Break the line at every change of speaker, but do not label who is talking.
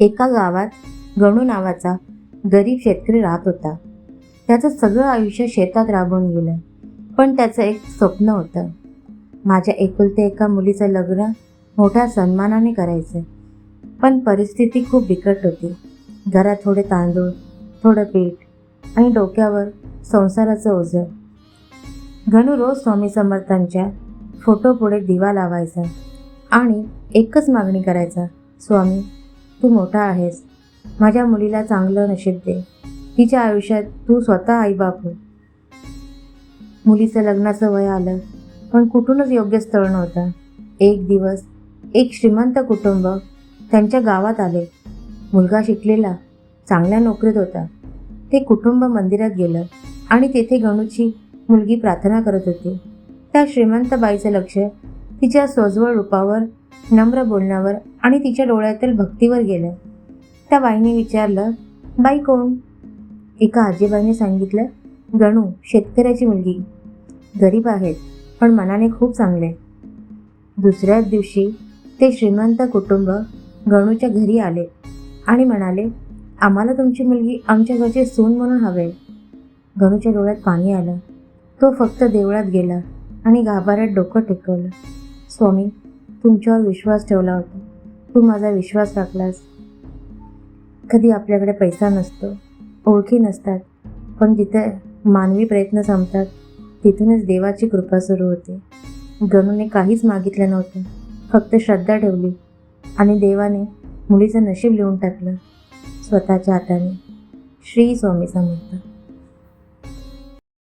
एका गावात गणू नावाचा गरीब शेतकरी राहत होता. त्याचं सगळं आयुष्य शेतात राबून गेलं पण त्याचं एक स्वप्न होतं. माझ्या एकुलत्या एका मुलीचं लग्न मोठ्या सन्मानाने करायचं पण परिस्थिती खूप बिकट होती. घरात थोडे तांदूळ थोडं पीठ आणि डोक्यावर संसाराचं ओझं. गणू रोज स्वामी समर्थांच्या फोटोपुढे दिवा लावायचा आणि एकच मागणी करायचा स्वामी तू मोठा आहेस. माझ्या मुलीला चांगलं नशीब दे. तिच्या आयुष्यात तू स्वतः आईबाप हो. मुलीचं लग्नाचं वय आलं पण कुठूनच योग्य स्थळ नव्हतं. एक दिवस एक श्रीमंत कुटुंब त्यांच्या गावात आले. मुलगा शिकलेला चांगल्या नोकरीत होता. ते कुटुंब मंदिरात गेलं आणि तेथे गणूची मुलगी प्रार्थना करत होती. त्या श्रीमंत बाईचं लक्ष तिच्या सोजवळ रूपावर नम्र बोलण्यावर आणि तिच्या डोळ्यातील भक्तीवर गेलं. त्या बाईने विचारलं बाई कोण? एका आजीबाईने सांगितलं गणू शेतकऱ्याची मुलगी. गरीब आहेत पण मनाने खूप चांगले. दुसऱ्याच दिवशी ते श्रीमंत कुटुंब गणूच्या घरी आले आणि म्हणाले आम्हाला तुमची मुलगी आमच्या घरचे सून म्हणून हवे. गणूच्या डोळ्यात पाणी आलं. तो फक्त देवळात गेला आणि गाभाऱ्यात डोकं टेकवलं. स्वामी तुमच्यावर विश्वास ठेवला होता. तू माझा विश्वास राखलास. कधी आपल्याकडे पैसा नसतो ओळखी नसतात पण जिथे मानवी प्रयत्न संपतात तिथूनच देवाची कृपा सुरू होते. गणूने काहीच मागितलं नव्हतं फक्त श्रद्धा ठेवली आणि देवाने मुलीचं नशीब लिहून टाकलं स्वतःच्या हाताने. श्री स्वामी समर्थ.